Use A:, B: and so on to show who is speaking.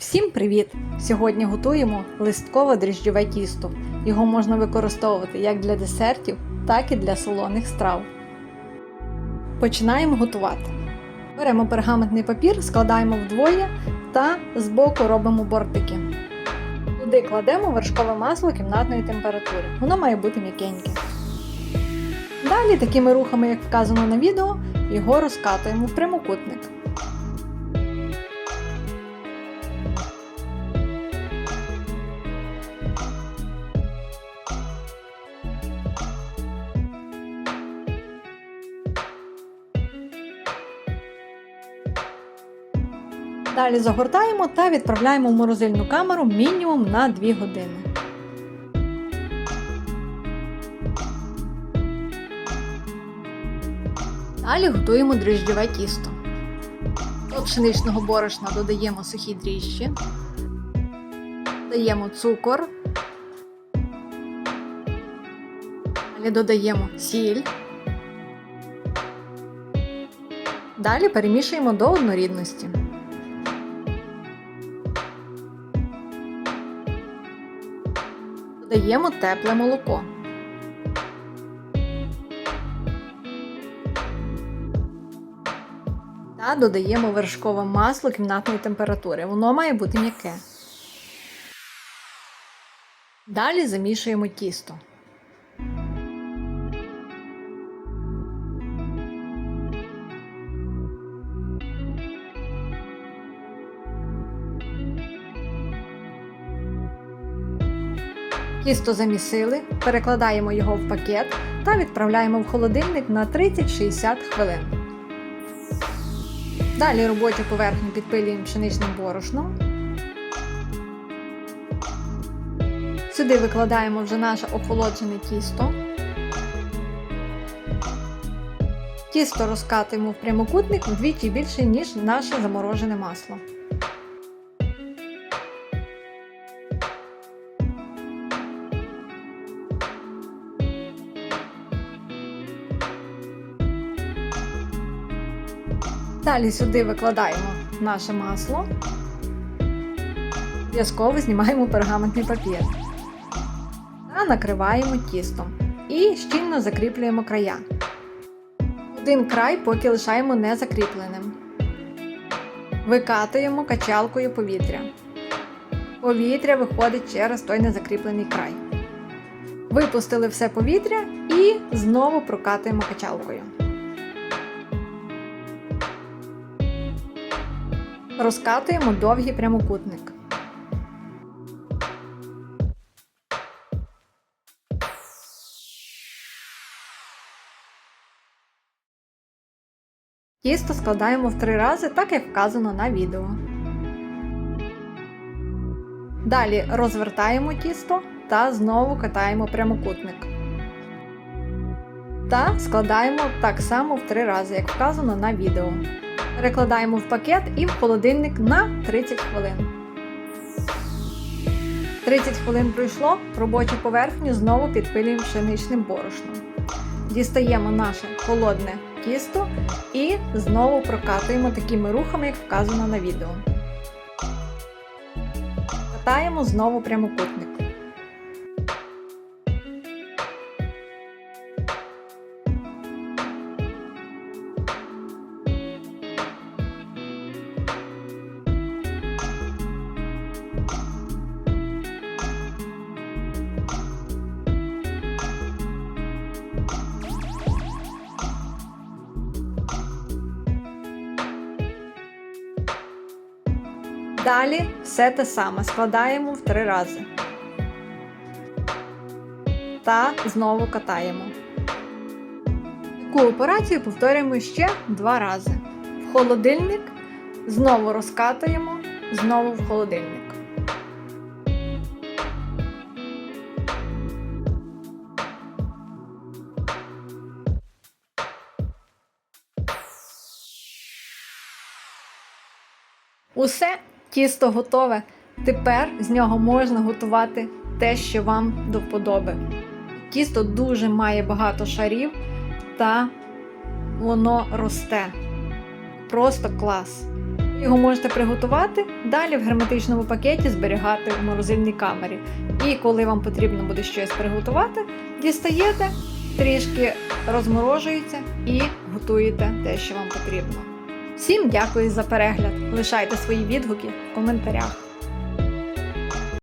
A: Всім привіт! Сьогодні готуємо листкове дріжджове тісто. Його можна використовувати як для десертів, так і для солоних страв. Починаємо готувати. Беремо пергаментний папір, складаємо вдвоє та збоку робимо бортики. Туди кладемо вершкове масло кімнатної температури. Воно має бути м'якеньке. Далі такими рухами, як вказано на відео, його розкатуємо в прямокутник. Далі загортаємо та відправляємо в морозильну камеру мінімум на 2 години. Далі готуємо дріжджове тісто. До пшеничного борошна додаємо сухі дріжджі, додаємо цукор, далі додаємо сіль. Далі перемішуємо до однорідності. Додаємо тепле молоко. Та додаємо вершкове масло кімнатної температури. Воно має бути м'яке. Далі замішуємо тісто. Тісто замісили, перекладаємо його в пакет та відправляємо в холодильник на 30-60 хвилин. Далі робочу поверхню підпилюємо пшеничним борошном. Сюди викладаємо вже наше охолоджене тісто. Тісто розкатуємо в прямокутник вдвічі більше, ніж наше заморожене масло. Далі сюди викладаємо наше масло. Обов'язково знімаємо пергаментний папір. Та накриваємо тістом. І щільно закріплюємо края. Один край поки лишаємо незакріпленим. Викатуємо качалкою повітря. Повітря виходить через той незакріплений край. Випустили все повітря і знову прокатуємо качалкою. Розкатуємо довгий прямокутник. Тісто складаємо в три рази, так як вказано на відео. Далі розвертаємо тісто та знову катаємо прямокутник. Та складаємо так само в три рази, як вказано на відео. Перекладаємо в пакет і в холодильник на 30 хвилин. 30 хвилин пройшло, робочу поверхню знову підпилюємо пшеничним борошном. Дістаємо наше холодне тісто і знову прокатуємо такими рухами, як вказано на відео. Катаємо знову прямокутник. Далі все те саме складаємо в три рази. Та знову катаємо. Таку операцію повторюємо ще два рази. В холодильник, знову розкатуємо, знову в холодильник. Усе тісто готове. Тепер з нього можна готувати те, що вам до вподоби. Тісто дуже має багато шарів та воно росте. Просто клас. Його можете приготувати, далі в герметичному пакеті зберігати в морозильній камері. І коли вам потрібно буде щось приготувати, дістаєте, трішки розморожуєте і готуєте те, що вам потрібно. Всім дякую за перегляд. Лишайте свої відгуки в коментарях.